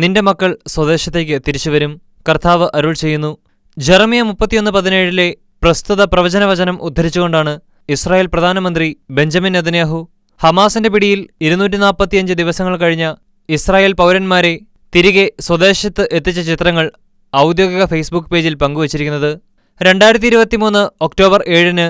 നിന്റെ മക്കൾ സ്വദേശത്തേക്ക് തിരിച്ചുവരും. കർത്താവ് അരുൾ ചെയ്യുന്നു. ജെറമിയ മുപ്പത്തിയൊന്ന് പതിനേഴിലെ പ്രസ്തുത പ്രവചനവചനം ഉദ്ധരിച്ചുകൊണ്ടാണ് ഇസ്രായേൽ പ്രധാനമന്ത്രി ബെഞ്ചമിൻ നെതന്യാഹു ഹമാസിന്റെ പിടിയിൽ ഇരുന്നൂറ്റി നാൽപ്പത്തിയഞ്ച് ദിവസങ്ങൾ കഴിഞ്ഞ ഇസ്രായേൽ പൗരന്മാരെ തിരികെ സ്വദേശത്ത് എത്തിച്ച ചിത്രങ്ങൾ ഔദ്യോഗിക ഫേസ്ബുക്ക് പേജിൽ പങ്കുവച്ചിരിക്കുന്നത്. രണ്ടായിരത്തി ഇരുപത്തിമൂന്ന് ഒക്ടോബർ ഏഴിന്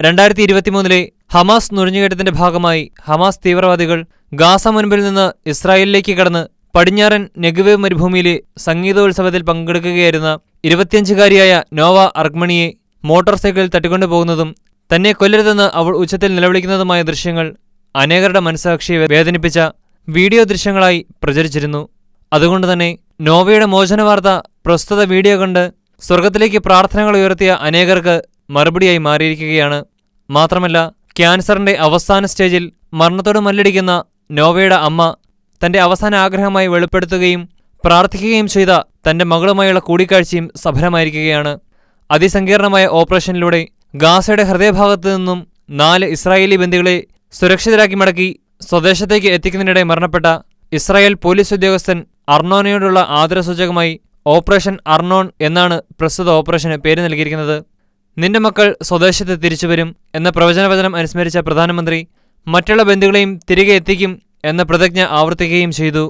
രണ്ടായിരത്തി ഇരുപത്തിമൂന്നിലെ ഹമാസ് നുഴഞ്ഞുകയറ്റത്തിന്റെ ഭാഗമായി ഹമാസ് തീവ്രവാദികൾ ഗാസ മുൻപിൽ നിന്ന് ഇസ്രായേലിലേക്ക് കടന്ന് പടിഞ്ഞാറൻ നെഗുവേ മരുഭൂമിയിലെ സംഗീതോത്സവത്തിൽ പങ്കെടുക്കുകയായിരുന്ന ഇരുപത്തിയഞ്ചുകാരിയായ നോവ അർഗ്മണിയെ മോട്ടോർ സൈക്കിളിൽ തട്ടിക്കൊണ്ടുപോകുന്നതും തന്നെ കൊല്ലരുതെന്ന് അവൾ ഉച്ചത്തിൽ നിലവിളിക്കുന്നതുമായ ദൃശ്യങ്ങൾ അനേകരുടെ മനസ്സാക്ഷിയെ വേദനിപ്പിച്ച വീഡിയോ ദൃശ്യങ്ങളായി പ്രചരിച്ചിരുന്നു. അതുകൊണ്ട് തന്നെ നോവയുടെ മോചന വാർത്ത പ്രസ്തുത വീഡിയോ കണ്ട് സ്വർഗത്തിലേക്ക് പ്രാർത്ഥനകൾ ഉയർത്തിയ അനേകർക്ക് മറുപടിയായി മാറിയിരിക്കുകയാണ്. മാത്രമല്ല ക്യാൻസറിന്റെ അവസാന സ്റ്റേജിൽ മരണത്തോട് മല്ലടിക്കുന്ന നോവയുടെ അമ്മ തന്റെ അവസാന ആഗ്രഹമായി വെളിപ്പെടുത്തുകയും പ്രാർത്ഥിക്കുകയും ചെയ്ത തന്റെ മകളുമായുള്ള കൂടിക്കാഴ്ചയും സഫലമായിരിക്കുകയാണ്. അതിസങ്കീർണമായ ഓപ്പറേഷനിലൂടെ ഗാസയുടെ ഹൃദയഭാഗത്തു നിന്നും നാല് ഇസ്രായേലി ബന്ദികളെ സുരക്ഷിതരാക്കി മടക്കി സ്വദേശത്തേക്ക് എത്തിക്കുന്നതിനിടെ മരണപ്പെട്ട ഇസ്രായേൽ പോലീസ് ഉദ്യോഗസ്ഥൻ അർണോനയോടുള്ള ആദരസൂചകമായി ഓപ്പറേഷൻ അർണോൺ എന്നാണ് പ്രസ്തുത ഓപ്പറേഷന് പേര് നൽകിയിരിക്കുന്നത്. നിന്റെ മക്കൾ സ്വദേശത്ത് തിരിച്ചുവരും എന്ന പ്രവചനവചനം അനുസ്മരിച്ച പ്രധാനമന്ത്രി മറ്റുള്ള ബന്ധുക്കളെയും തിരികെ എത്തിക്കും എന്ന പ്രതിജ്ഞ ആവർത്തിക്കുകയും ചെയ്തു.